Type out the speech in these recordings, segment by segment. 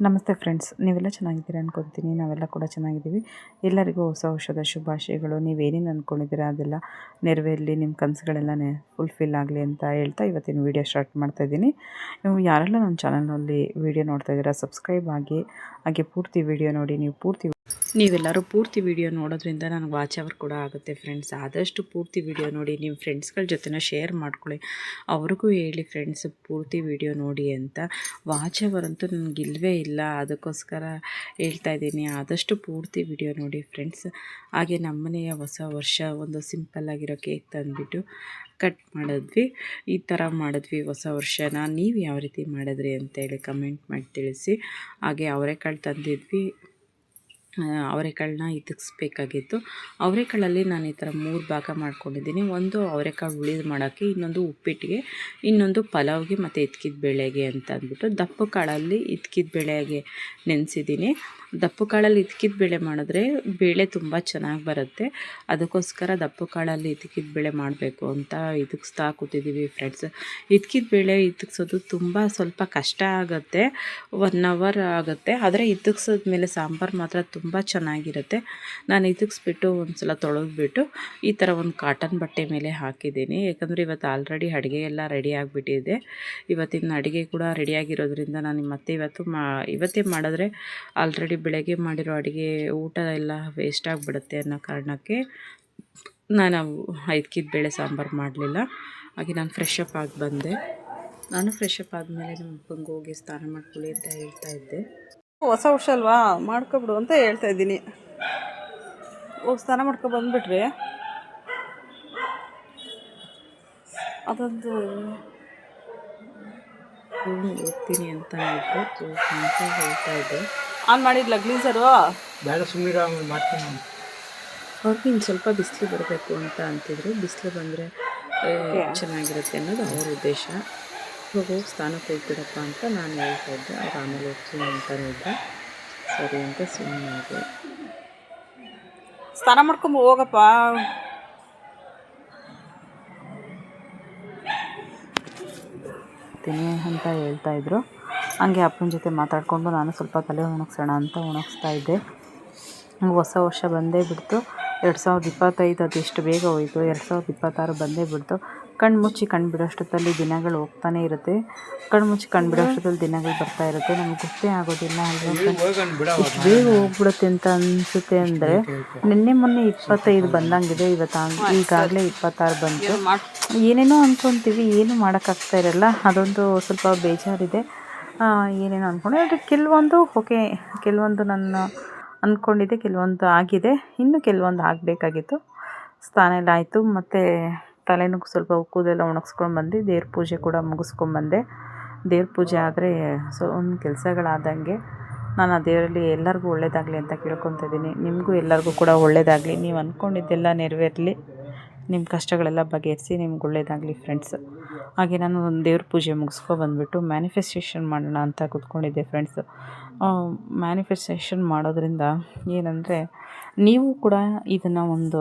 ನಮಸ್ತೆ ಫ್ರೆಂಡ್ಸ್, ನೀವೆಲ್ಲ ಚೆನ್ನಾಗಿದ್ದೀರಾ ಅನ್ಕೊತೀನಿ ನಾವೆಲ್ಲ ಕೂಡ ಚೆನ್ನಾಗಿದ್ದೀವಿ. ಎಲ್ಲರಿಗೂ ಹೊಸ ವರ್ಷದ ಶುಭಾಶಯಗಳು. ನೀವೇನೇನು ಅಂದ್ಕೊಂಡಿದ್ದೀರಾ ಅದೆಲ್ಲ ನೆರವೇರಲಿ ನಿಮ್ಮ ಕನಸುಗಳೆಲ್ಲ ಫುಲ್ಫಿಲ್ ಆಗಲಿ ಅಂತ ಹೇಳ್ತಾ ಇವತ್ತಿನ ವೀಡಿಯೋ ಸ್ಟಾರ್ಟ್ ಮಾಡ್ತಾ ಇದ್ದೀನಿ. ನೀವು ಯಾರೆಲ್ಲ ನನ್ನ ಚಾನಲ್ನಲ್ಲಿ ವೀಡಿಯೋ ನೋಡ್ತಾ ಇದ್ದೀರಾ ಸಬ್ಸ್ಕ್ರೈಬ್ ಆಗಿ, ಹಾಗೆ ಪೂರ್ತಿ ವೀಡಿಯೋ ನೋಡಿ, ನೀವು ಪೂರ್ತಿ ನೀವೆಲ್ಲರೂ ಪೂರ್ತಿ ವಿಡಿಯೋ ನೋಡೋದ್ರಿಂದ ನನಗೆ ವಾಚ್ ಅವರ್ ಕೂಡ ಆಗುತ್ತೆ ಫ್ರೆಂಡ್ಸ್ ಆದಷ್ಟು ಪೂರ್ತಿ ವಿಡಿಯೋ ನೋಡಿ ನಿಮ್ಮ ಫ್ರೆಂಡ್ಸ್ಗಳ ಜೊತೆನ ಶೇರ್ ಮಾಡ್ಕೊಳ್ಳಿ. ಅವ್ರಿಗೂ ಹೇಳಿ ಫ್ರೆಂಡ್ಸ್ ಪೂರ್ತಿ ವಿಡಿಯೋ ನೋಡಿ ಅಂತ. ವಾಚ್ ಅವರ್ ಅಂತೂ ನನಗೆ ಇಲ್ಲವೇ ಇಲ್ಲ. ಅದಕ್ಕೋಸ್ಕರ ಹೇಳ್ತಾ ಇದ್ದೀನಿ. ಆದಷ್ಟು ಪೂರ್ತಿ ವಿಡಿಯೋ ನೋಡಿ ಫ್ರೆಂಡ್ಸ್ ಹಾಗೆ ನಮ್ಮನೆಯ ಹೊಸ ವರ್ಷ ಒಂದು ಸಿಂಪಲ್ಲಾಗಿರೋ ಕೇಕ್ ತಂದುಬಿಟ್ಟು ಕಟ್ ಮಾಡಿದ್ವಿ. ಈ ಥರ ಮಾಡಿದ್ವಿ ಹೊಸ ವರ್ಷನ. ನೀವು ಯಾವ ರೀತಿ ಮಾಡಿದ್ರಿ ಅಂತೇಳಿ ಕಮೆಂಟ್ ಮಾಡಿ ತಿಳಿಸಿ. ಹಾಗೆ ಅವರೆಕಾಳು ತಂದಿದ್ವಿ. ಅವರೆಕಾಳನ್ನ ಇದಿಕ್ಸ್ಬೇಕಾಗಿತ್ತು ಅವರೆಕಾಳಲ್ಲಿ ನಾನು ಈ ಥರ ಮೂರು ಭಾಗ ಮಾಡ್ಕೊಂಡಿದ್ದೀನಿ. ಒಂದು ಅವರೆಕಾಳು ಉಳಿದು ಮಾಡೋಕ್ಕೆ, ಇನ್ನೊಂದು ಉಪ್ಪಿಟ್ಟಿಗೆ, ಇನ್ನೊಂದು ಪಲಾವ್ಗೆ ಮತ್ತು ಇದ್ಕಿದ ಬೇಳೆಗೆ ಅಂತ ಅಂದ್ಬಿಟ್ಟು ದಪ್ಪ ಕಾಳಲ್ಲಿ ಇದ್ಕಿದ ಬೇಳೆಗೆ ನೆನೆಸಿದ್ದೀನಿ. ದಪ್ಪು ಕಾಳಲ್ಲಿ ಇದ್ಕಿದ ಬೇಳೆ ಮಾಡಿದ್ರೆ ಬೇಳೆ ತುಂಬ ಚೆನ್ನಾಗಿ ಬರುತ್ತೆ. ಅದಕ್ಕೋಸ್ಕರ ದಪ್ಪು ಕಾಳಲ್ಲಿ ಇದ್ಕಿದ ಬೇಳೆ ಮಾಡಬೇಕು ಅಂತ ಇದಕ್ಸ್ತಾ ಕೂತಿದ್ದೀವಿ ಫ್ರೆಂಡ್ಸ್ ಇದ್ಕಿದ ಬೇಳೆ ಇದಿಕ್ಸೋದು ತುಂಬ ಸ್ವಲ್ಪ ಕಷ್ಟ ಆಗುತ್ತೆ. ಒನ್ ಅವರ್ ಆಗುತ್ತೆ. ಆದರೆ ಇದಿಕ್ಸಿದ ಮೇಲೆ ಸಾಂಬಾರು ಮಾತ್ರ ತುಂಬ ಚೆನ್ನಾಗಿರುತ್ತೆ. ನಾನು ಇದಿಕ್ಸ್ಬಿಟ್ಟು ಒಂದು ಸಲ ತೊಳೆದ್ಬಿಟ್ಟು ಈ ಥರ ಒಂದು ಕಾಟನ್ ಬಟ್ಟೆ ಮೇಲೆ ಹಾಕಿದ್ದೀನಿ. ಯಾಕಂದರೆ ಇವತ್ತು ಆಲ್ರೆಡಿ ಅಡುಗೆ ಎಲ್ಲ ರೆಡಿ ಆಗಿಬಿಟ್ಟಿದೆ. ಇವತ್ತಿನ ಅಡುಗೆ ಕೂಡ ರೆಡಿಯಾಗಿರೋದ್ರಿಂದ ನಾನು ಮತ್ತೆ ಇವತ್ತು ಮಾ, ಇವತ್ತೇ ಮಾಡಿದ್ರೆ ಆಲ್ರೆಡಿ ಬೆಳಗ್ಗೆ ಮಾಡಿರೋ ಅಡುಗೆ ಊಟ ಎಲ್ಲ ವೇಸ್ಟ್ ಆಗಿಬಿಡುತ್ತೆ ಅನ್ನೋ ಕಾರಣಕ್ಕೆ ನಾನು ಐದ್ಕಿದ ಬೇಳೆ ಸಾಂಬಾರು ಮಾಡಲಿಲ್ಲ. ಹಾಗೆ ನಾನು ಫ್ರೆಶ್ ಅಪ್ ಆಗಿ ಬಂದೆ. ನಾನು ಫ್ರೆಶ್ ಆದಮೇಲೆ ನಮ್ಮ ಅಪ್ಪಂಗೆ ಹೋಗಿ ಸ್ನಾನ ಮಾಡ್ಕೊಳ್ಳಿ ಅಂತ ಹೇಳ್ತಾ ಇದ್ದೆ. ಹೊಸ ವರ್ಷ ಅಲ್ವಾ? ಮಾಡ್ಕೊಬಿಡು ಅಂತ ಹೇಳ್ತಾ ಇದ್ದೀನಿ. ಹೋಗಿ ಸ್ನಾನ ಮಾಡ್ಕೊ ಬಂದುಬಿಟ್ರಿ. ಅದೊಂದು ಓದ್ತೀನಿ ಅಂತ ಅಂತ ಹೇಳ್ತಾ ಇದ್ದೆ. ಆನ್ ಮಾಡಿದ್ಲ ಗ್ಲೀಸರು ಬೇಡ ಸುಮ್ಮನೆ ಮಾಡ್ತೀನಿ ಅವ್ರಿಗೆ ಇನ್ನು ಸ್ವಲ್ಪ ಬಿಸಿಲು ಬರಬೇಕು ಅಂತ ಅಂತಿದ್ರು. ಬಿಸಿಲು ಬಂದರೆ ಚೆನ್ನಾಗಿರುತ್ತೆ ಅನ್ನೋದು ಅವ್ರ ಉದ್ದೇಶ. ಹೋಗಿ ಸ್ನಾನಕ್ಕೆ ಹೋಗ್ಬಿಡಪ್ಪ ಅಂತ ನಾನು ಹೇಳ್ತಾ ಇದ್ದೆ. ಅವ್ರು ಆಮೇಲೆ ಹೋಗ್ತೀನಿ ಅಂತಾನೆ ಇದ್ದೆ. ಸರಿ ಅಂತ ಸುಮ್ಮನೆ ಸ್ನಾನ ಮಾಡ್ಕೊಂಬ ಹೋಗಪ್ಪ. ತಿನ್ನಿ ಅಂತ ಹೇಳ್ತಾ ಇದ್ರು. ಹಂಗೆ ಅಪ್ಪನ ಜೊತೆ ಮಾತಾಡಿಕೊಂಡು ನಾನು ಸ್ವಲ್ಪ ತಲೆ ಒಣಗ್ಸೋಣ ಅಂತ ಒಣಗಿಸ್ತಾ ಇದ್ದೆ. ಹೊಸ ವರ್ಷ ಬಂದೇ ಬಿಡ್ತು. ಎರಡು ಸಾವಿರದ ಇಪ್ಪತ್ತೈದು ಅದು ಎಷ್ಟು ಬೇಗ ಹೋಯಿತು? ಎರಡು ಸಾವಿರದ ಇಪ್ಪತ್ತಾರು ಬಂದೇ ಬಿಡ್ತು. ಕಣ್ಣು ಮುಚ್ಚಿ ಕಣ್ಣು ಬಿಡೋಷ್ಟೊತ್ತಲ್ಲಿ ದಿನಗಳು ಹೋಗ್ತಾನೆ ಇರುತ್ತೆ. ಕಣ್ಣು ಮುಚ್ಚಿ ಕಣ್ಣು ಬಿಡೋಷ್ಟೊತ್ತಲ್ಲಿ ದಿನಗಳು ಬರ್ತಾ ಇರುತ್ತೆ. ನಮ್ಗೆ ಗೊತ್ತೇ ಆಗೋದಿಲ್ಲ ಬೇಗ ಹೋಗ್ಬಿಡುತ್ತೆ ಅಂತ ಅನಿಸುತ್ತೆ ಅಂದರೆ ನಿನ್ನೆ ಮೊನ್ನೆ ಇಪ್ಪತ್ತೈದು ಬಂದಂಗಿದೆ. ಇವತ್ತು ಈಗಾಗಲೇ ಇಪ್ಪತ್ತಾರು ಬಂತು. ಏನೇನೋ ಅಂದ್ಕೊತೀವಿ ಏನು ಮಾಡೋಕ್ಕಾಗ್ತಾ ಇರಲ್ಲ. ಅದೊಂದು ಸ್ವಲ್ಪ ಬೇಜಾರಿದೆ. ಏನೇನೋ ಅಂದ್ಕೊಂಡೆ ಆದರೆ ಕೆಲವೊಂದು, ಓಕೆ, ಕೆಲವೊಂದು ನನ್ನ ಅಂದ್ಕೊಂಡಿದ್ದೆ ಕೆಲವೊಂದು ಆಗಿದೆ. ಇನ್ನು ಕೆಲವೊಂದು ಆಗಬೇಕಾಗಿತ್ತು. ಸ್ಥಾನ ಎಲ್ಲ ಆಯಿತು. ಮತ್ತು ತಲೆನೂ ಸ್ವಲ್ಪ ಉಕ್ಕುದೆಲ್ಲ ಒಣಗಿಸ್ಕೊಂಡು ಬಂದು ದೇವ್ರ ಪೂಜೆ ಕೂಡ ಮುಗಿಸ್ಕೊಂಬಂದೆ ದೇವ್ರ ಪೂಜೆ ಆದರೆ ಸೊ, ಒಂದು ಕೆಲಸಗಳಾದಂಗೆ ನಾನು ಆ ದೇವರಲ್ಲಿ ಎಲ್ಲರಿಗೂ ಒಳ್ಳೇದಾಗಲಿ ಅಂತ ಕೇಳ್ಕೊತಾ ಇದ್ದೀನಿ. ನಿಮಗೂ ಎಲ್ಲರಿಗೂ ಕೂಡ ಒಳ್ಳೇದಾಗಲಿ. ನೀವು ಅಂದ್ಕೊಂಡಿದ್ದೆಲ್ಲ ನೆರವೇರಲಿ. ನಿಮ್ಮ ಕಷ್ಟಗಳೆಲ್ಲ ಬಗೆಹರಿಸಿ ನಿಮ್ಗೆ ಒಳ್ಳೇದಾಗಲಿ ಫ್ರೆಂಡ್ಸ್ ಹಾಗೆ ನಾನು ಒಂದು ದೇವ್ರ ಪೂಜೆ ಮುಗಿಸ್ಕೊ ಬಂದುಬಿಟ್ಟು ಮ್ಯಾನಿಫೆಸ್ಟೇಷನ್ ಮಾಡೋಣ ಅಂತ ಕೂತ್ಕೊಂಡಿದ್ದೆ ಫ್ರೆಂಡ್ಸ್ ಮ್ಯಾನಿಫೆಸ್ಟೇಷನ್ ಮಾಡೋದ್ರಿಂದ ಏನಂದರೆ ನೀವು ಕೂಡ ಇದನ್ನು ಒಂದು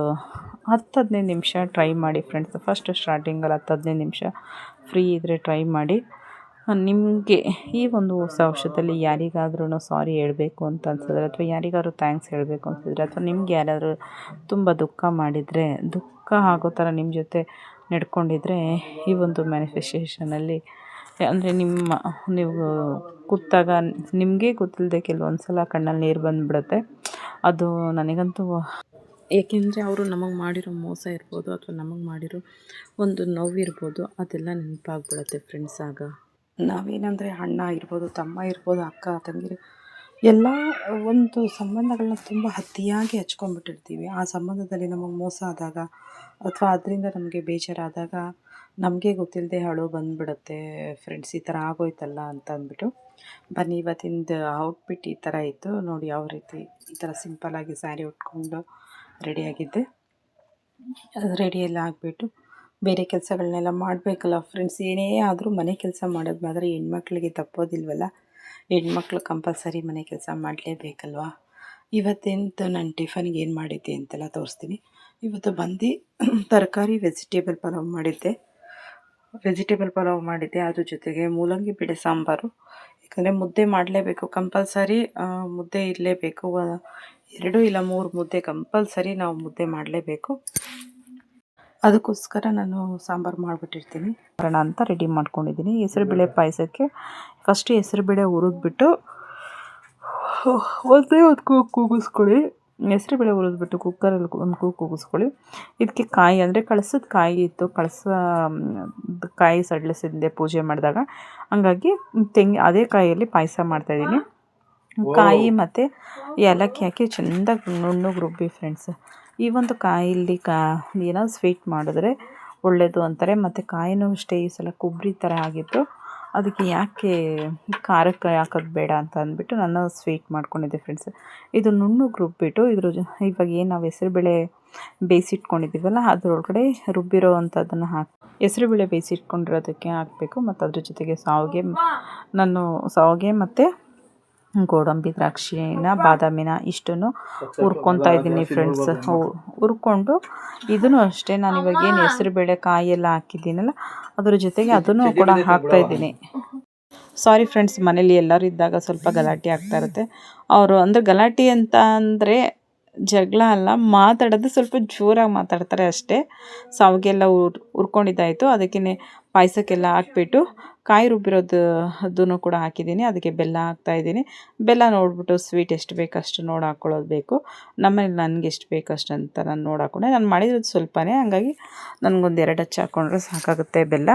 ಹತ್ತು ಹದಿನೈದು ನಿಮಿಷ ಟ್ರೈ ಮಾಡಿ ಫ್ರೆಂಡ್ಸ್ ಫಸ್ಟ್ ಸ್ಟಾರ್ಟಿಂಗಲ್ಲಿ ಹತ್ತು ಹದಿನೈದು ನಿಮಿಷ ಫ್ರೀ ಇದ್ದರೆ ಟ್ರೈ ಮಾಡಿ. ನಿಮಗೆ ಈ ಒಂದು ಹೊಸ ವರ್ಷದಲ್ಲಿ ಯಾರಿಗಾದ್ರೂ ಸಾರಿ ಹೇಳಬೇಕು ಅಂತ ಅನ್ಸಿದ್ರೆ ಅಥವಾ ಯಾರಿಗಾದ್ರೂ ಥ್ಯಾಂಕ್ಸ್ ಹೇಳಬೇಕು ಅನ್ಸಿದ್ರೆ ಅಥವಾ ನಿಮ್ಗೆ ಯಾರಾದರೂ ತುಂಬ ದುಃಖ ಮಾಡಿದರೆ, ದುಃಖ ಆಗೋ ಥರ ನಿಮ್ಮ ಜೊತೆ ನಡ್ಕೊಂಡಿದ್ರೆ ಈ ಒಂದು ಮ್ಯಾನಿಫೆಸ್ಟೇಷನಲ್ಲಿ ಅಂದರೆ ನಿಮ್ಮ, ನೀವು ಕೂತಾಗ, ನಿಮಗೇ ಗೊತ್ತಿಲ್ಲದೆ ಕೆಲವೊಂದು ಸಲ ಕಣ್ಣಲ್ಲಿ ನೀರು ಬಂದುಬಿಡುತ್ತೆ. ಅದು ನನಗಂತೂ ಏಕೆಂದರೆ ಅವರು ನಮಗೆ ಮಾಡಿರೋ ಮೋಸ ಇರ್ಬೋದು, ಅಥವಾ ನಮಗೆ ಮಾಡಿರೋ ಒಂದು ನೋವಿರ್ಬೋದು, ಅದೆಲ್ಲ ನೆನಪಾಗ್ಬಿಡುತ್ತೆ ಫ್ರೆಂಡ್ಸ್ ಆಗ. ನಾವೇನಂದರೆ ಅಣ್ಣ ಇರ್ಬೋದು, ತಮ್ಮ ಇರ್ಬೋದು, ಅಕ್ಕ, ತಂಗಿರು, ಎಲ್ಲ ಒಂದು ಸಂಬಂಧಗಳನ್ನ ತುಂಬ ಅತಿಯಾಗಿ ಹಚ್ಕೊಂಡ್ಬಿಟ್ಟಿರ್ತೀವಿ. ಆ ಸಂಬಂಧದಲ್ಲಿ ನಮಗೆ ಮೋಸ ಆದಾಗ ಅಥವಾ ಅದರಿಂದ ನಮಗೆ ಬೇಜಾರಾದಾಗ ನಮಗೆ ಗೊತ್ತಿಲ್ಲದೆ ಅಳು ಬಂದುಬಿಡುತ್ತೆ ಫ್ರೆಂಡ್ಸ್ ಈ ಥರ ಆಗೋಯ್ತಲ್ಲ ಅಂತ ಅಂದ್ಬಿಟ್ಟು, ಬನ್ನಿ ಇವತ್ತಿಂದು ಔಟ್ಫಿಟ್ ಈ ಥರ ಇತ್ತು, ನೋಡಿ ಯಾವ ರೀತಿ ಈ ಥರ ಸಿಂಪಲ್ಲಾಗಿ ಸ್ಯಾರಿ ಉಟ್ಕೊಂಡು ರೆಡಿಯಾಗಿದ್ದೆ ರೆಡಿಯೆಲ್ಲ ಆಗಿಬಿಟ್ಟು ಬೇರೆ ಕೆಲಸಗಳನ್ನೆಲ್ಲ ಮಾಡಬೇಕಲ್ಲ ಫ್ರೆಂಡ್ಸ್ ಏನೇ ಆದರೂ ಮನೆ ಕೆಲಸ ಮಾಡೋದು ಮಾತ್ರ ಹೆಣ್ಮಕ್ಳಿಗೆ ತಪ್ಪೋದಿಲ್ವಲ್ಲ? ಹೆಣ್ಮಕ್ಳು ಕಂಪಲ್ಸರಿ ಮನೆ ಕೆಲಸ ಮಾಡಲೇಬೇಕಲ್ವಾ? ಇವತ್ತೆಂತ ನಾನು ಟಿಫನ್ಗೆ ಏನು ಮಾಡಿದ್ದೆ ಅಂತೆಲ್ಲ ತೋರಿಸ್ತೀನಿ. ಇವತ್ತು ಬಂದು ತರಕಾರಿ ವೆಜಿಟೇಬಲ್ ಪಲಾವ್ ಮಾಡಿದ್ದೆ. ವೆಜಿಟೇಬಲ್ ಪಲಾವ್ ಮಾಡಿದ್ದೆ. ಅದ್ರ ಜೊತೆಗೆ ಮೂಲಂಗಿ ಬಿಡೆ ಸಾಂಬಾರು. ಯಾಕಂದರೆ ಮುದ್ದೆ ಮಾಡಲೇಬೇಕು ಕಂಪಲ್ಸರಿ. ಮುದ್ದೆ ಇರಲೇಬೇಕು. ಎರಡು ಇಲ್ಲ ಮೂರು ಮುದ್ದೆ ಕಂಪಲ್ಸರಿ ನಾವು ಮುದ್ದೆ ಮಾಡಲೇಬೇಕು. ಅದಕ್ಕೋಸ್ಕರ ನಾನು ಸಾಂಬಾರು ಮಾಡಿಬಿಟ್ಟಿರ್ತೀನಿ. ಕಾರಣ ಅಂತ ರೆಡಿ ಮಾಡ್ಕೊಂಡಿದ್ದೀನಿ. ಹೆಸರುಬೇಳೆ ಪಾಯಸಕ್ಕೆ ಫಸ್ಟ್ ಹೆಸರುಬೇಳೆ ಹುರಿದ್ಬಿಟ್ಟು ಒಂದೇ ಒಂದು ಕೂಗು ಕೂಗಿಸ್ಕೊಳ್ಳಿ ಹೆಸರುಬೇಳೆ ಹುರಿದ್ಬಿಟ್ಟು ಕುಕ್ಕರಲ್ಲಿ ಒಂದು ಕೂಗು ಕೂಗಿಸ್ಕೊಳ್ಳಿ ಇದಕ್ಕೆ ಕಾಯಿ ಅಂದರೆ ಕಳಸದ ಕಾಯಿ ಇತ್ತು ಕಳಸ ಕಾಯಿ ಸಡ್ಲಿಸಿದ್ದೆ ಪೂಜೆ ಮಾಡಿದಾಗ. ಹಂಗಾಗಿ ತೆಂಗಿ ಅದೇ ಕಾಯಿಯಲ್ಲಿ ಪಾಯಸ ಮಾಡ್ತಾಯಿದ್ದೀನಿ ಕಾಯಿ ಮತ್ತು ಏಲಕ್ಕಿ ಹಾಕಿ ಚೆಂದಾಗಿ ನುಣ್ಣಗೆ ರುಬ್ಬಿ ಫ್ರೆಂಡ್ಸ್ ಈ ಒಂದು ಕಾಯಿಲಿ ಕಾ ಏನೋ ಸ್ವೀಟ್ ಮಾಡಿದ್ರೆ ಒಳ್ಳೆಯದು ಅಂತಾರೆ. ಮತ್ತು ಕಾಯಿನೂ ಅಷ್ಟೇ ಈ ಸಲ ಕೊಬ್ಬರಿ ಥರ ಆಗಿತ್ತು. ಅದಕ್ಕೆ ಯಾಕೆ ಖಾರಕ್ಕೆ ಹಾಕೋದು ಬೇಡ ಅಂತ ಅಂದ್ಬಿಟ್ಟು ನಾನು ಸ್ವೀಟ್ ಮಾಡ್ಕೊಂಡಿದ್ದೆ ಫ್ರೆಂಡ್ಸ್ ಇದು ನುಣ್ಣಗೆ ರುಬ್ಬಿಟ್ಟು ಇದ್ರ ಇವಾಗ ಏನು ನಾವು ಹೆಸರುಬೇಳೆ ಬೇಯಿಸಿಟ್ಕೊಂಡಿದ್ದೀವಲ್ಲ ಅದರೊಳಗಡೆ ರುಬ್ಬಿರೋ ಅಂಥದ್ದನ್ನು ಹಾಕಿ, ಹೆಸರುಬೇಳೆ ಬೇಯಿಸಿಟ್ಕೊಂಡಿರೋದಕ್ಕೆ ಹಾಕಬೇಕು ಮತ್ತು ಅದ್ರ ಜೊತೆಗೆ ಸಾವಿಗೆ, ನಾನು ಶಾವಿಗೆ ಮತ್ತು ಗೋಡಂಬಿ ದ್ರಾಕ್ಷಿನ ಬಾದಾಮಿನ ಇಷ್ಟನ್ನು ಹುರ್ಕೊತಾ ಇದ್ದೀನಿ ಫ್ರೆಂಡ್ಸ್ ಹುರ್ಕೊಂಡು ಇದನ್ನು ಅಷ್ಟೇ ನಾನು ಇವಾಗ ಏನು ಹೆಸರುಬೇಳೆ ಕಾಯಿ ಎಲ್ಲ ಹಾಕಿದ್ದೀನಲ್ಲ ಅದ್ರ ಜೊತೆಗೆ ಅದನ್ನು ಕೂಡ ಹಾಕ್ತಾ ಇದ್ದೀನಿ. ಸಾರಿ ಫ್ರೆಂಡ್ಸ್ ಮನೇಲಿ ಎಲ್ಲರೂ ಇದ್ದಾಗ ಸ್ವಲ್ಪ ಗಲಾಟೆ ಆಗ್ತಾ ಇರುತ್ತೆ. ಅವರು ಅಂದರೆ ಗಲಾಟೆ ಅಂತ ಅಂದರೆ ಜಗಳ ಅಲ್ಲ ಮಾತಾಡೋದು ಸ್ವಲ್ಪ ಜೋರಾಗಿ ಮಾತಾಡ್ತಾರೆ ಅಷ್ಟೇ. ಸಾವಿಗೆಲ್ಲ ಉರ್ ಉರ್ಕೊಂಡಿದ್ದಾಯಿತು ಅದಕ್ಕೆ ಪಾಯಸಕ್ಕೆಲ್ಲ ಹಾಕ್ಬಿಟ್ಟು ಕಾಯಿ ರುಬ್ಬಿರೋದು ಅದನ್ನು ಕೂಡ ಹಾಕಿದ್ದೀನಿ. ಅದಕ್ಕೆ ಬೆಲ್ಲ ಹಾಕ್ತಾ ಇದ್ದೀನಿ. ಬೆಲ್ಲ ನೋಡಿಬಿಟ್ಟು ಸ್ವೀಟ್ ಎಷ್ಟು ಬೇಕು ಅಷ್ಟು ನೋಡಿ ಹಾಕ್ಕೊಳ್ಳೋದು ಬೇಕು. ನಮ್ಮನೇಲಿ ನನಗೆ ಎಷ್ಟು ಬೇಕು ಅಷ್ಟು ಅಂತ ನಾನು ನೋಡಿ ಹಾಕ್ಕೊಂಡೆ ನಾನು ಮಾಡಿರೋದು ಸ್ವಲ್ಪನೇ. ಹಂಗಾಗಿ ನನಗೊಂದು ಎರಡು ಹಚ್ಚಿ ಹಾಕ್ಕೊಂಡ್ರೆ ಸಾಕಾಗುತ್ತೆ ಬೆಲ್ಲ.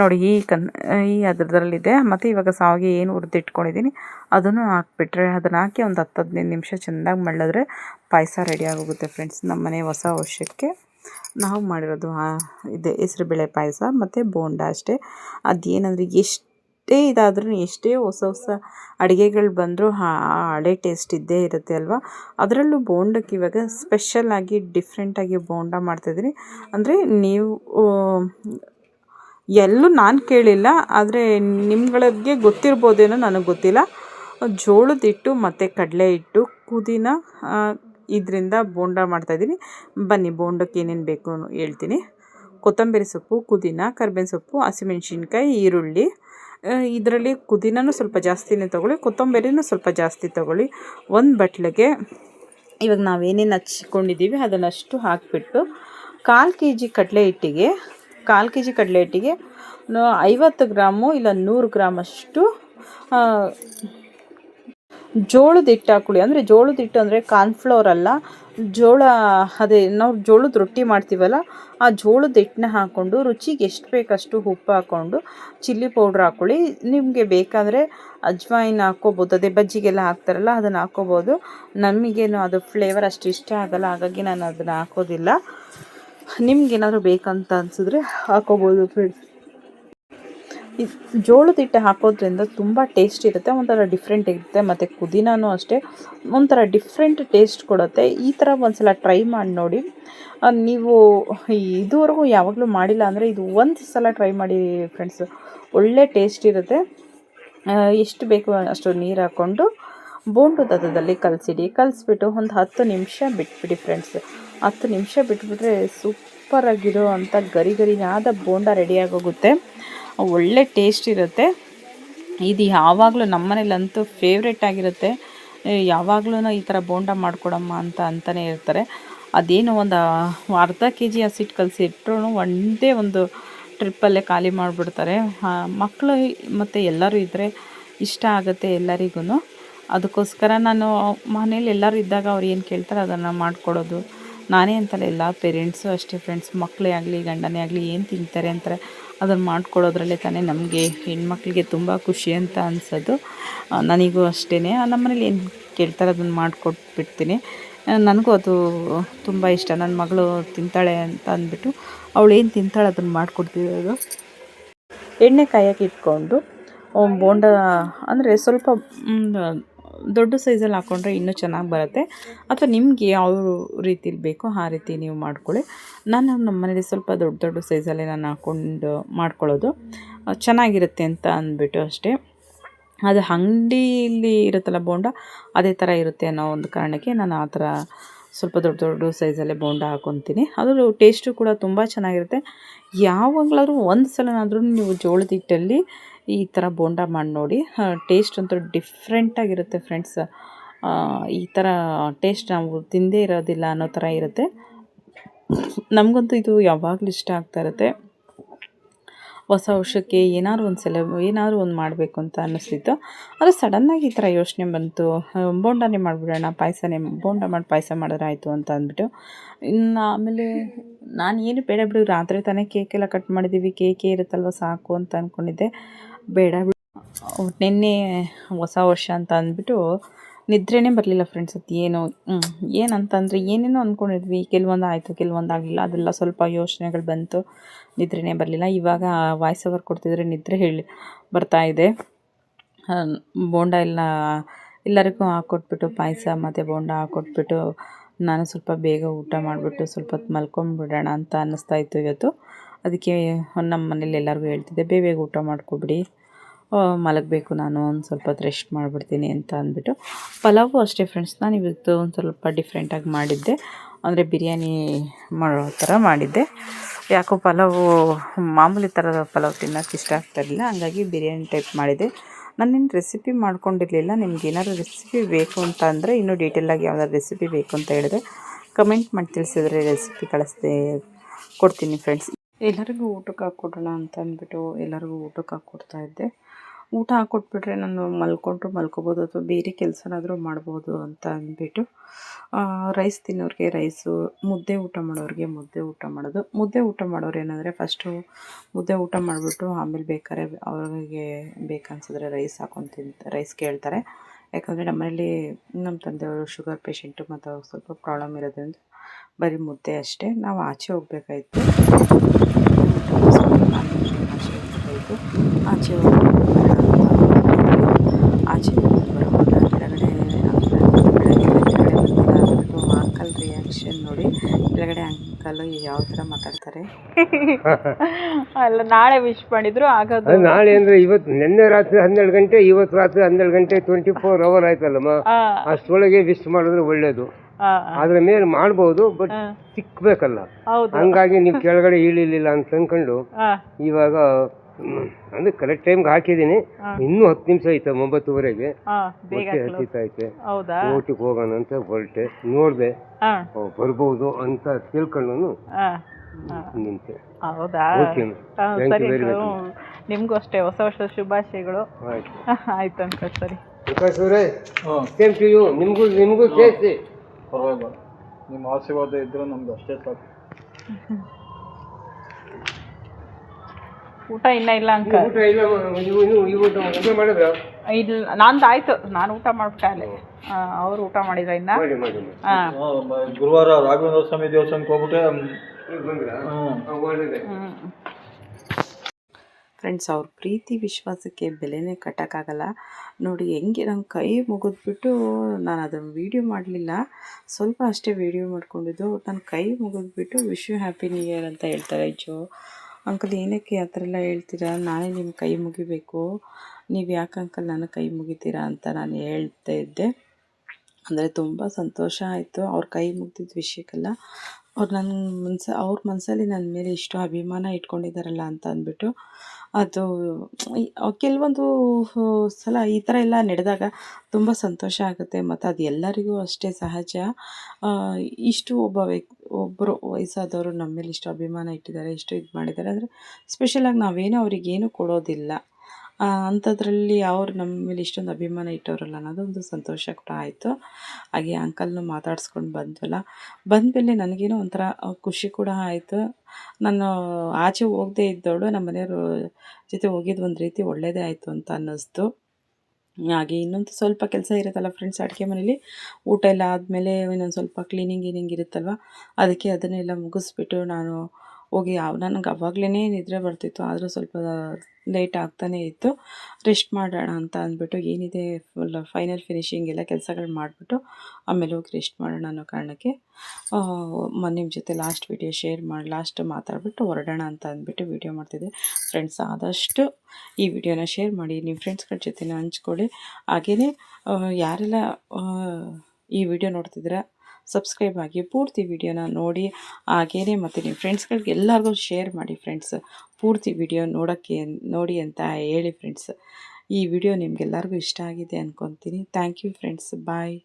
ನೋಡಿ ಈ ಕನ್, ಈ ಅದರದ್ರಲ್ಲಿದೆ. ಮತ್ತು ಇವಾಗ ಸಾವಿಗೆ ಏನು ಹುರಿದಿಟ್ಕೊಂಡಿದ್ದೀನಿ, ಅದನ್ನು ಹಾಕ್ಬಿಟ್ರೆ ಅದನ್ನು ಹಾಕಿ ಒಂದು ಹತ್ತು ಹದಿನೈದು ನಿಮಿಷ ಚೆಂದಾಗಿ ಮಳ್ಳಿದ್ರೆ ಪಾಯಸ ರೆಡಿ ಆಗೋಗುತ್ತೆ ಫ್ರೆಂಡ್ಸ್ ನಮ್ಮನೆ ಹೊಸ ವರ್ಷಕ್ಕೆ. ನಾವು ಮಾಡಿರೋದು ಇದೆ. ಹೆಸ್ರುಬೇಳೆ ಪಾಯಸ ಮತ್ತು ಬೋಂಡ ಅಷ್ಟೇ. ಅದೇನಂದರೆ ಎಷ್ಟೇ ಇದಾದ್ರೂ, ಎಷ್ಟೇ ಹೊಸ ಹೊಸ ಅಡುಗೆಗಳು ಬಂದರೂ ಆ ಹಳೆ ಟೇಸ್ಟ್ ಇದ್ದೇ ಇರುತ್ತೆ ಅಲ್ವಾ? ಅದರಲ್ಲೂ ಬೋಂಡಕ್ಕೆ ಇವಾಗ ಸ್ಪೆಷಲಾಗಿ ಡಿಫ್ರೆಂಟಾಗಿ ಬೋಂಡ ಮಾಡ್ತಾಯಿದ್ದೀನಿ ಅಂದರೆ ನೀವು ಎಲ್ಲೂ ನಾನು ಕೇಳಿಲ್ಲ, ಆದರೆ ನಿಮ್ಗಳಿಗೆ ಗೊತ್ತಿರ್ಬೋದೇನೋ ನನಗೆ ಗೊತ್ತಿಲ್ಲ. ಜೋಳದ ಹಿಟ್ಟು ಮತ್ತು ಕಡಲೆ ಹಿಟ್ಟು, ಪುದೀನ ಇದರಿಂದ ಬೋಂಡ ಮಾಡ್ತಾಯಿದ್ದೀನಿ ಬನ್ನಿ, ಬೋಂಡಕ್ಕೆ ಏನೇನು ಬೇಕು ಹೇಳ್ತೀನಿ. ಕೊತ್ತಂಬರಿ ಸೊಪ್ಪು, ಪುದೀನ, ಕರ್ಬೇವಿನ ಸೊಪ್ಪು, ಹಸಿಮೆಣ್ಸಿನ್ಕಾಯಿ, ಈರುಳ್ಳಿ. ಇದರಲ್ಲಿ ಕುದಿನೂ ಸ್ವಲ್ಪ ಜಾಸ್ತಿನೇ ತೊಗೊಳ್ಳಿ, ಕೊತ್ತಂಬರಿನೂ ಸ್ವಲ್ಪ ಜಾಸ್ತಿ ತೊಗೊಳ್ಳಿ. ಒಂದು ಬಟ್ಲಿಗೆ ಇವಾಗ ನಾವೇನೇನು ಹಚ್ಕೊಂಡಿದ್ದೀವಿ ಅದನ್ನಷ್ಟು ಹಾಕಿಬಿಟ್ಟು ಕಾಲು ಕೆ ಜಿ ಕಡಲೆ ಹಿಟ್ಟಿಗೆ, ಕಾಲು ಕೆ ಜಿ ಕಡಲೆ ಹಿಟ್ಟಿಗೆ ಐವತ್ತು ಗ್ರಾಮು ಇಲ್ಲ ನೂರು ಗ್ರಾಮಷ್ಟು ಜೋಳದ ಹಿಟ್ಟು ಹಾಕೊಳ್ಳಿ ಅಂದರೆ ಜೋಳದ ಹಿಟ್ಟು ಅಂದರೆ ಕಾರ್ನ್ಫ್ಲೋರ್ ಅಲ್ಲ, ಜೋಳ, ಅದೇ ನಾವು ಜೋಳದ ರೊಟ್ಟಿ ಮಾಡ್ತೀವಲ್ಲ, ಆ ಜೋಳದ ಹಿಟ್ಟನ್ನ ಹಾಕ್ಕೊಂಡು ರುಚಿಗೆ ಎಷ್ಟು ಬೇಕಷ್ಟು ಉಪ್ಪು ಹಾಕ್ಕೊಂಡು ಚಿಲ್ಲಿ ಪೌಡ್ರ್ ಹಾಕ್ಕೊಳ್ಳಿ. ನಿಮಗೆ ಬೇಕಾದರೆ ಅಜ್ವಾಯಿನ ಹಾಕ್ಕೋಬೋದು, ಅದೇ ಬಜ್ಜಿಗೆಲ್ಲ ಹಾಕ್ತಾರಲ್ಲ, ಅದನ್ನು ಹಾಕ್ಕೋಬೋದು. ನಮಗೇನು ಅದು ಫ್ಲೇವರ್ ಅಷ್ಟು ಇಷ್ಟ ಆಗಲ್ಲ, ಹಾಗಾಗಿ ನಾನು ಅದನ್ನು ಹಾಕೋದಿಲ್ಲ. ನಿಮ್ಗೇನಾದರೂ ಬೇಕಂತ ಅನಿಸಿದ್ರೆ ಹಾಕೋಬೋದು ಫ್ರೆಂಡ್ಸ್ ಈ ಜೋಳದ ಹಿಟ್ಟು ಹಾಕೋದ್ರಿಂದ ತುಂಬ ಟೇಸ್ಟ್ ಇರುತ್ತೆ, ಒಂಥರ ಡಿಫ್ರೆಂಟ್ ಇರುತ್ತೆ, ಮತ್ತು ಪುದೀನೂ ಅಷ್ಟೇ, ಒಂಥರ ಡಿಫ್ರೆಂಟ್ ಟೇಸ್ಟ್ ಕೊಡುತ್ತೆ. ಈ ಥರ ಒಂದ್ಸಲ ಟ್ರೈ ಮಾಡಿ ನೋಡಿ. ನೀವು ಇದುವರೆಗೂ ಯಾವಾಗಲೂ ಮಾಡಿಲ್ಲ ಅಂದರೆ ಇದು ಒಂದು ಸಲ ಟ್ರೈ ಮಾಡಿ ಫ್ರೆಂಡ್ಸ್ ಒಳ್ಳೆ ಟೇಸ್ಟ್ ಇರುತ್ತೆ. ಎಷ್ಟು ಬೇಕು ಅಷ್ಟು ನೀರು ಹಾಕ್ಕೊಂಡು ಬೋಂಡು ದದದಲ್ಲಿ ಕಲಸಿಡಿ. ಕಲಿಸ್ಬಿಟ್ಟು ಒಂದು ಹತ್ತು ನಿಮಿಷ ಬಿಟ್ಬಿಡಿ ಫ್ರೆಂಡ್ಸ್ ಹತ್ತು ನಿಮಿಷ ಬಿಟ್ಬಿಟ್ರೆ ಸೂಪರಾಗಿರೋ ಅಂಥ ಗರಿ ಗರಿಯಾದ ಬೋಂಡ ರೆಡಿಯಾಗೋಗುತ್ತೆ ಒಳ್ಳೆ ಟೇಸ್ಟ್ ಇರುತ್ತೆ. ಇದು ಯಾವಾಗಲೂ ನಮ್ಮನೇಲಂತೂ ಫೇವ್ರೆಟ್ ಆಗಿರುತ್ತೆ. ಯಾವಾಗಲೂ ಈ ಥರ ಬೋಂಡ ಮಾಡಿಕೊಡಮ್ಮ ಅಂತ ಅಂತಲೇ ಇರ್ತಾರೆ ಅದೇನು ಒಂದು ಅರ್ಧ ಕೆ ಜಿ ಹಸಿಟ್ಟು ಕಲಸಿ ಇಟ್ಟರು ಒಂದೇ ಒಂದು ಟ್ರಿಪ್ಪಲ್ಲೇ ಖಾಲಿ ಮಾಡಿಬಿಡ್ತಾರೆ. ಮಕ್ಕಳು ಮತ್ತು ಎಲ್ಲರೂ ಇದ್ದರೆ ಇಷ್ಟ ಆಗುತ್ತೆ ಎಲ್ಲರಿಗೂ ಅದಕ್ಕೋಸ್ಕರ ನಾನು ಮನೇಲಿ ಎಲ್ಲರೂ ಇದ್ದಾಗ ಅವ್ರು ಏನು ಕೇಳ್ತಾರೆ ಅದನ್ನು ಮಾಡಿಕೊಡೋದು. ನಾನೇ ಅಂತಲ್ಲ ಎಲ್ಲ ಪೇರೆಂಟ್ಸು ಅಷ್ಟೇ ಫ್ರೆಂಡ್ಸ್ ಮಕ್ಕಳೇ ಆಗಲಿ, ಗಂಡನೇ ಆಗಲಿ ಏನು ತಿಂತಾರೆ ಅಂತಾರೆ ಅದನ್ನು ಮಾಡ್ಕೊಡೋದ್ರಲ್ಲೇ ತಾನೇ ನಮಗೆ ಹೆಣ್ಮಕ್ಳಿಗೆ ತುಂಬ ಖುಷಿ ಅಂತ ಅನಿಸೋದು. ನನಗೂ ಅಷ್ಟೇ ನಮ್ಮನೇಲಿ ಏನು ಕೇಳ್ತಾರೆ ಅದನ್ನು ಮಾಡಿಕೊಟ್ಬಿಡ್ತೀನಿ. ನನಗೂ ಅದು ತುಂಬ ಇಷ್ಟ. ನನ್ನ ಮಗಳು ತಿಂತಾಳೆ ಅಂತ ಅಂದ್ಬಿಟ್ಟು ಅವಳು ಏನು ತಿಂತಾಳೆ ಅದನ್ನು ಮಾಡಿಕೊಡ್ತಿರೋದು. ಎಣ್ಣೆ ಕಾಯಕ್ಕೆ ಇಟ್ಕೊಂಡು ಬೋಂಡ ಅಂದರೆ ಸ್ವಲ್ಪ ದೊಡ್ಡ ಸೈಜಲ್ಲಿ ಹಾಕ್ಕೊಂಡ್ರೆ ಇನ್ನೂ ಚೆನ್ನಾಗಿ ಬರುತ್ತೆ. ಅಥವಾ ನಿಮಗೆ ಯಾವ ರೀತಿಲಿ ಬೇಕೋ ಆ ರೀತಿ ನೀವು ಮಾಡ್ಕೊಳ್ಳಿ. ನಾನು ನಮ್ಮ ಮನೇಲಿ ಸ್ವಲ್ಪ ದೊಡ್ಡ ದೊಡ್ಡ ಸೈಜಲ್ಲೇ ನಾನು ಹಾಕ್ಕೊಂಡು ಮಾಡ್ಕೊಳ್ಳೋದು. ಚೆನ್ನಾಗಿರುತ್ತೆ ಅಂತ ಅಂದ್ಬಿಟ್ಟು ಅಷ್ಟೇ. ಅದು ಅಂಗಡಿಯಲ್ಲಿ ಇರುತ್ತಲ್ಲ ಬೋಂಡ, ಅದೇ ಥರ ಇರುತ್ತೆ ಅನ್ನೋ ಒಂದು ಕಾರಣಕ್ಕೆ ನಾನು ಆ ಥರ ಸ್ವಲ್ಪ ದೊಡ್ಡ ದೊಡ್ಡ ಸೈಜಲ್ಲೇ ಬೋಂಡ ಹಾಕೊತೀನಿ. ಅದರ ಟೇಸ್ಟು ಕೂಡ ತುಂಬ ಚೆನ್ನಾಗಿರುತ್ತೆ. ಯಾವಾಗಲಾದ್ರೂ ಒಂದು ಸಲನಾದರೂ ನೀವು ಜೋಳದ ಹಿಟ್ಟಲ್ಲಿ ಈ ಥರ ಬೋಂಡ ಮಾಡಿ ನೋಡಿ. ಟೇಸ್ಟ್ ಅಂತೂ ಡಿಫ್ರೆಂಟಾಗಿರುತ್ತೆ ಫ್ರೆಂಡ್ಸ್ ಈ ಥರ ಟೇಸ್ಟ್ ನಾವು ತಿಂದೇ ಇರೋದಿಲ್ಲ ಅನ್ನೋ ಥರ ಇರುತ್ತೆ. ನಮಗಂತೂ ಇದು ಯಾವಾಗಲೂ ಇಷ್ಟ ಆಗ್ತಾ ಇರುತ್ತೆ. ಹೊಸ ವರ್ಷಕ್ಕೆ ಏನಾದ್ರು ಒಂದು ಸೆಲೆ ಏನಾದರೂ ಒಂದು ಮಾಡಬೇಕು ಅಂತ ಅನ್ನಿಸ್ತಿತ್ತು. ಆದರೆ ಸಡನ್ನಾಗಿ ಈ ಥರ ಯೋಚನೆ ಬಂತು. ಬೋಂಡಾನೇ ಮಾಡಿಬಿಡೋಣ, ಪಾಯಸನೇ ಬೋಂಡ ಮಾಡಿ ಪಾಯಸ ಮಾಡಿದ್ರೆ ಆಯಿತು ಅಂತ ಅಂದ್ಬಿಟ್ಟು. ಇನ್ನು ಆಮೇಲೆ ನಾನು ಏನು ಬೇಡ ಬಿಡು, ರಾತ್ರಿ ತಾನೇ ಕೇಕೆಲ್ಲ ಕಟ್ ಮಾಡಿದ್ದೀವಿ ಕೇಕೇ ಇರುತ್ತಲ್ವ ಸಾಕು ಅಂತ ಅಂದ್ಕೊಂಡಿದ್ದೆ ಬೇಡ ನಿನ್ನೆ ಹೊಸ ವರ್ಷ ಅಂತ ಅಂದ್ಬಿಟ್ಟು ನಿದ್ರೆನೇ ಬರಲಿಲ್ಲ ಫ್ರೆಂಡ್ಸ್ ಅದು ಏನು ಏನಂತಂದರೆ ಏನೇನೋ ಅಂದ್ಕೊಂಡಿದ್ವಿ ಕೆಲವೊಂದು ಆಯಿತು, ಕೆಲವೊಂದು ಆಗಲಿಲ್ಲ. ಅದೆಲ್ಲ ಸ್ವಲ್ಪ ಯೋಚನೆಗಳು ಬಂತು. ನಿದ್ರೆನೇ ಬರಲಿಲ್ಲ. ಇವಾಗ ವಾಯ್ಸ್ ಓವರ್ ಕೊಡ್ತಿದ್ರೆ ನಿದ್ರೆ ಹೇಳಿ, ಬರ್ತಾ ಇದೆ. ಬೋಂಡ ಎಲ್ಲ ಎಲ್ಲರಿಗೂ ಹಾಕ್ಕೊಟ್ಬಿಟ್ಟು ಪಾಯಸ ಮತ್ತು ಬೋಂಡ ಹಾಕ್ಕೊಟ್ಬಿಟ್ಟು ನಾನು ಸ್ವಲ್ಪ ಬೇಗ ಊಟ ಮಾಡಿಬಿಟ್ಟು ಸ್ವಲ್ಪ ಹೊತ್ತು ಮಲ್ಕೊಂಬಿಡೋಣ ಅಂತ ಅನ್ನಿಸ್ತಾ ಇತ್ತು ಇವತ್ತು. ಅದಕ್ಕೆ ನಮ್ಮ ಮನೇಲಿ ಎಲ್ಲರಿಗೂ ಹೇಳ್ತಿದ್ದೆ, ಬೇಗ ಬೇಗ ಊಟ ಮಾಡ್ಕೊಬಿಡಿ. ಮಲಗಬೇಕು ನಾನು, ಒಂದು ಸ್ವಲ್ಪ ಹೊತ್ತು ರೆಸ್ಟ್ ಮಾಡಿಬಿಡ್ತೀನಿ ಅಂತ ಅಂದ್ಬಿಟ್ಟು. ಪಲಾವು ಅಷ್ಟೇ ಫ್ರೆಂಡ್ಸ್ ನಾನು ಇವತ್ತು ಒಂದು ಸ್ವಲ್ಪ ಡಿಫ್ರೆಂಟಾಗಿ ಮಾಡಿದ್ದೆ. ಅಂದರೆ ಬಿರಿಯಾನಿ ಮಾಡೋ ಥರ ಮಾಡಿದ್ದೆ. ಯಾಕೋ ಪಲಾವು, ಮಾಮೂಲಿ ಥರದ ಪಲಾವ್ ತಿನ್ನೋಕ್ಕೆ ಇಷ್ಟ ಆಗ್ತಾ ಇರಲಿಲ್ಲ. ಹಂಗಾಗಿ ಬಿರಿಯಾನಿ ಟೈಪ್ ಮಾಡಿದ್ದೆ. ನಾನೇನು ರೆಸಿಪಿ ಮಾಡ್ಕೊಂಡಿರಲಿಲ್ಲ. ನಿಮ್ಗೆ ಏನಾದರೂ ರೆಸಿಪಿ ಬೇಕು ಅಂತ ಅಂದರೆ ಇನ್ನೂ ಡೀಟೇಲಾಗಿ ಯಾವ್ದಾದ್ರು ರೆಸಿಪಿ ಬೇಕು ಅಂತ ಹೇಳಿದ್ರೆ ಕಮೆಂಟ್ ಮಾಡಿ ತಿಳಿಸಿದ್ರೆ ರೆಸಿಪಿ ಕಳಿಸ್ದೆ, ಕೊಡ್ತೀನಿ ಫ್ರೆಂಡ್ಸ್ ಎಲ್ಲರಿಗೂ ಊಟಕ್ಕೆ ಹಾಕ್ಕೊಡೋಣ ಅಂತ ಅಂದ್ಬಿಟ್ಟು ಎಲ್ಲರಿಗೂ ಊಟಕ್ಕೆ ಹಾಕ್ಕೊಡ್ತಾ ಇದ್ದೆ. ಊಟ ಹಾಕ್ಕೊಟ್ಬಿಟ್ರೆ ನಾನು ಮಲ್ಕೊಂಡ್ರು ಮಲ್ಕೋಬೋದು ಅಥವಾ ಬೇರೆ ಕೆಲಸನಾದರೂ ಮಾಡ್ಬೋದು ಅಂತ ಅಂದ್ಬಿಟ್ಟು ರೈಸ್ ತಿನ್ನೋರಿಗೆ ರೈಸು ಮುದ್ದೆ ಊಟ ಮಾಡೋರಿಗೆ ಮುದ್ದೆ ಊಟ ಮಾಡೋದು. ಮುದ್ದೆ ಊಟ ಮಾಡೋರು ಏನಂದರೆ ಫಸ್ಟು ಮುದ್ದೆ ಊಟ ಮಾಡಿಬಿಟ್ಟು ಆಮೇಲೆ ಬೇಕಾದ್ರೆ ಅವ್ರಿಗೆ ಬೇಕನ್ಸಿದ್ರೆ ರೈಸ್ ಹಾಕೊಂಡು ತಿಂತ ರೈಸ್ ಕೇಳ್ತಾರೆ. ಯಾಕಂದರೆ ನಮ್ಮನೇಲಿ ನಮ್ಮ ತಂದೆಯವರು ಶುಗರ್ ಪೇಷಂಟು ಮತ್ತು ಅವ್ರಿಗೆ ಸ್ವಲ್ಪ ಪ್ರಾಬ್ಲಮ್ ಇರೋದ್ರಿಂದ ಬರೀ ಮುದ್ದೆ ಅಷ್ಟೇ. ನಾವು ಆಚೆ ಹೋಗ್ಬೇಕಾಯ್ತು. ಆಚೆ ಹೋಗ್ಬೇಕಾಯ್ತು. ಆಚೆ ಅಂಕಲ್ ರಿಯಾಕ್ಷನ್ ನೋಡಿ. ಕೆಳಗಡೆ ಅಂಕಲ್ ಯಾವ ಥರ ಮಾತಾಡ್ತಾರೆ. ಅಲ್ಲ ನಾಳೆ ವಿಶ್ ಮಾಡಿದ್ರು ಆಗೋದು ನಾಳೆ ಅಂದ್ರೆ ಇವತ್ತು ನಿನ್ನೆ ರಾತ್ರಿ ಹನ್ನೆರಡು ಗಂಟೆ ಇವತ್ತು ರಾತ್ರಿ ಹನ್ನೆರಡು ಗಂಟೆ ಟ್ವೆಂಟಿ ಫೋರ್ ಅವರ್ ಆಯ್ತಲ್ಲಮ್ಮ. ಅಷ್ಟೊಳಗೆ ಅಷ್ಟರೊಳಗೆ ವಿಶ್ ಮಾಡಿದ್ರೆ ಒಳ್ಳೇದು. ಆ, ಅದ್ರ ಮೇಲೆ ಮಾಡ್ಬೋದು ಬಟ್ ಸಿಕ್ಬೇಕಲ್ಲ. ಹೌದು. ಹಂಗಾಗಿ ನೀವು ಕೆಳಗಡೆ ಇಳಿಲಿಲ್ಲ ಅಂತ ಅನ್ಕೊಂಡು ಇವಾಗ ಅಂದ್ರೆ ಕರೆಕ್ಟ್ ಟೈಮ್ಗೆ ಹಾಕಿದ್ದೀನಿ ಇನ್ನೂ ಹತ್ತು ನಿಮಿಷ ಆಯ್ತು ಒಂಬತ್ತುವರೆಗೆ. ಆ, ಬೇಗ ಹೊಟ್ಟೆ ಹಸಿತೈತೆ ಊಟಕ್ಕೆ ಹೋಗೋಣ ಅಂತ ಹೊರಟೆ. ನೋಡಿದೆ. ಬರ್ಬಹುದು ಬರ್ಬೋದು ಅಂತ ತಿಳ್ಕೊಂಡು ನಿಂತೆ. ಹೌದಾ? ನಿಮ್ಗೂ ಅಷ್ಟೇ ಹೊಸ ವರ್ಷದ ಶುಭಾಶಯಗಳು. ಆಯ್ತು. ಆಯ್ತು ಅಂಕ ಸರಿ. ಪ್ರಕಾಶ್ ಅವರೇ ಸೇಮ್ ಟು ಯು ನಿಮಗೂ ನಿಮಗೂ ಸೇರಿಸಿ. ಪರವಾಗಿಲ್ಲ. ನಿಮ್ಮ ಆಶೀರ್ವಾದ ಇದ್ರೆ ನಮ್ದು ಅಷ್ಟೇ ಸಾಕು. ಊಟ ಇನ್ನ ಇಲ್ಲ ಅಂಕ ಊಟ ಇಲ್ಲ ಮ- ನೀವು ನೀವು ಈ ಊಟ ಊಟ ಮಾಡಿದ್ರ? ಇಲ್ಲ ನಂದು ಆಯ್ತು. ನಾನು ಊಟ ಮಾಡ್ಬಿಟ್ಟೆ ಅವ್ರು ಊಟ ಮಾಡಿದ್ರ ಇನ್ನ? ಮಾಡಿ ಮಾಡಿ ಮಾಡಿ. ಹಾ. ಗುರುವಾರ ರಾಘವೇಂದ್ರ ಸ್ವಾಮಿ ದೇವಸ್ಥಾನಕ್ಕೆ ಹೋಗ್ಬಿಟ್ಟೆ ಬಂದ್ರಾ? ಒಳ್ಳೆದೆ ಹ್ಮ್. ಫ್ರೆಂಡ್ಸ್ ಅವ್ರ ಪ್ರೀತಿ ವಿಶ್ವಾಸಕ್ಕೆ ಬೆಲೆನೇ ಕಟ್ಟೋಕ್ಕಾಗಲ್ಲ. ನೋಡಿ ಹೆಂಗೆ ನನ್ನ ಕೈ ಮುಗಿದ್ಬಿಟ್ಟು ನಾನು ಅದನ್ನು ವೀಡಿಯೋ ಮಾಡಲಿಲ್ಲ. ಸ್ವಲ್ಪ ಅಷ್ಟೇ ವೀಡಿಯೋ ಮಾಡ್ಕೊಂಡಿದ್ದು. ನನ್ನ ಕೈ ಮುಗಿದ್ಬಿಟ್ಟು wish you happy new year ಅಂತ ಹೇಳ್ತಾರೆ ಜೋ ಅಂಕಲ್, ಏನಕ್ಕೆ ಆ ಥರ ಎಲ್ಲ ಹೇಳ್ತೀರಾ? ನಾನೇ ನಿಮ್ಮ ಕೈ ಮುಗಿಬೇಕು. ನೀವು ಯಾಕೆ ಅಂಕಲ್ ನನ್ನ ಕೈ ಮುಗಿತೀರಾ ಅಂತ ನಾನು ಹೇಳ್ತಾ ಇದ್ದೆ. ಅಂದರೆ ತುಂಬ ಸಂತೋಷ ಆಯಿತು. ಅವ್ರ ಕೈ ಮುಗ್ದಿದ್ದ ವಿಷಯಕ್ಕೆಲ್ಲ, ಅವ್ರು ನನ್ನ ಮನ್ಸ, ಅವ್ರ ಮನಸ್ಸಲ್ಲಿ ನನ್ನ ಮೇಲೆ ಇಷ್ಟು ಅಭಿಮಾನ ಇಟ್ಕೊಂಡಿದ್ದಾರಲ್ಲ ಅಂತ ಅಂದ್ಬಿಟ್ಟು, ಅದು ಕೆಲವೊಂದು ಸಲ ಈ ಥರ ಎಲ್ಲ ನಡೆದಾಗ ತುಂಬ ಸಂತೋಷ ಆಗುತ್ತೆ. ಮತ್ತು ಅದು ಎಲ್ಲರಿಗೂ ಅಷ್ಟೇ ಸಹಜ. ಇಷ್ಟು ಒಬ್ಬ ವ್ಯಕ್ತಿ ಒಬ್ಬರು ವಯಸ್ಸಾದವರು ನಮ್ಮ ಮೇಲೆ ಇಷ್ಟು ಅಭಿಮಾನ ಇಟ್ಟಿದ್ದಾರೆ, ಇಷ್ಟು ಇದು ಮಾಡಿದ್ದಾರೆ. ಆದರೆ ಸ್ಪೆಷಲಾಗಿ ನಾವೇನು ಅವ್ರಿಗೇನು ಕೊಡೋದಿಲ್ಲ. ಅಂಥದ್ರಲ್ಲಿ ಅವ್ರು ನಮ್ಮ ಮೇಲೆ ಇಷ್ಟೊಂದು ಅಭಿಮಾನ ಇಟ್ಟವರಲ್ಲ ಅನ್ನೋದೊಂದು ಸಂತೋಷ ಕೂಡ ಆಯಿತು. ಹಾಗೆ ಅಂಕಲ್ನೂ ಮಾತಾಡ್ಸ್ಕೊಂಡು ಬಂದ್ವಲ್ಲ. ಬಂದಮೇಲೆ ನನಗೇನೋ ಒಂಥರ ಖುಷಿ ಕೂಡ ಆಯಿತು. ನಾನು ಆಚೆ ಹೋಗದೇ ಇದ್ದವಳು ನಮ್ಮ ಮನೆಯವರು ಜೊತೆ ಹೋಗಿದ್ದು ಒಂದು ರೀತಿ ಒಳ್ಳೆಯದೇ ಆಯಿತು ಅಂತ ಅನ್ನಿಸ್ತು. ಹಾಗೆ ಇನ್ನೊಂದು ಸ್ವಲ್ಪ ಕೆಲಸ ಇರುತ್ತಲ್ಲ ಫ್ರೆಂಡ್ಸ್ ಅಡುಗೆ ಮನೇಲಿ. ಊಟ ಎಲ್ಲ ಆದಮೇಲೆ ಇನ್ನೊಂದು ಸ್ವಲ್ಪ ಕ್ಲೀನಿಂಗ್ ಗೀನಿಂಗ್ ಇರುತ್ತಲ್ವ? ಅದಕ್ಕೆ ಅದನ್ನೆಲ್ಲ ಮುಗಿಸ್ಬಿಟ್ಟು ನಾನು ಹೋಗಿ ಯಾವ, ನನಗೆ ಅವಾಗಲೇ ನಿದ್ರೆ ಬರ್ತಿತ್ತು, ಆದರೂ ಸ್ವಲ್ಪ ಲೇಟ್ ಆಗ್ತಾನೇ ಇತ್ತು. ರೆಸ್ಟ್ ಮಾಡೋಣ ಅಂತ ಅಂದ್ಬಿಟ್ಟು ಏನಿದೆ ಫುಲ್ ಫೈನಲ್ ಫಿನಿಶಿಂಗ್ ಎಲ್ಲ ಕೆಲಸಗಳು ಮಾಡಿಬಿಟ್ಟು ಆಮೇಲೆ ಹೋಗಿ ರೆಸ್ಟ್ ಮಾಡೋಣ ಅನ್ನೋ ಕಾರಣಕ್ಕೆ ನಿಮ್ಮ ಜೊತೆ ಲಾಸ್ಟ್ ವಿಡಿಯೋ ಶೇರ್ ಮಾಡಿ ಲಾಸ್ಟ್ ಮಾತಾಡ್ಬಿಟ್ಟು ಹೊರಡೋಣ ಅಂತ ಅಂದ್ಬಿಟ್ಟು ವಿಡಿಯೋ ಮಾಡ್ತಿದ್ದೆ. ಫ್ರೆಂಡ್ಸ್ ಆದಷ್ಟು ಈ ವಿಡಿಯೋನ ಶೇರ್ ಮಾಡಿ ನಿಮ್ಮ ಫ್ರೆಂಡ್ಸ್ಗಳ ಜೊತೆ ಹಂಚ್ಕೊಳ್ಳಿ. ಹಾಗೆಯೇ ಯಾರೆಲ್ಲ ಈ ವಿಡಿಯೋ ನೋಡ್ತಿದ್ದೀರಾ ಸಬ್ಸ್ಕ್ರೈಬ್ ಆಗಿ ಪೂರ್ತಿ ವಿಡಿಯೋನ ನೋಡಿ, ಹಾಗೇನೆ ಮತ್ತು ನಿಮ್ಮ ಫ್ರೆಂಡ್ಸ್ಗಳಿಗೆ ಎಲ್ಲರಿಗೂ ಶೇರ್ ಮಾಡಿ ಫ್ರೆಂಡ್ಸ್ ಪೂರ್ತಿ ವಿಡಿಯೋ ನೋಡೋಕ್ಕೆ ನೋಡಿ ಅಂತ ಹೇಳಿ ಫ್ರೆಂಡ್ಸ್ ಈ ವಿಡಿಯೋ ನಿಮಗೆಲ್ಲರಿಗೂ ಇಷ್ಟ ಆಗಿದೆ ಅಂದ್ಕೊತೀನಿ ಥ್ಯಾಂಕ್ ಯು ಫ್ರೆಂಡ್ಸ್ ಬಾಯ್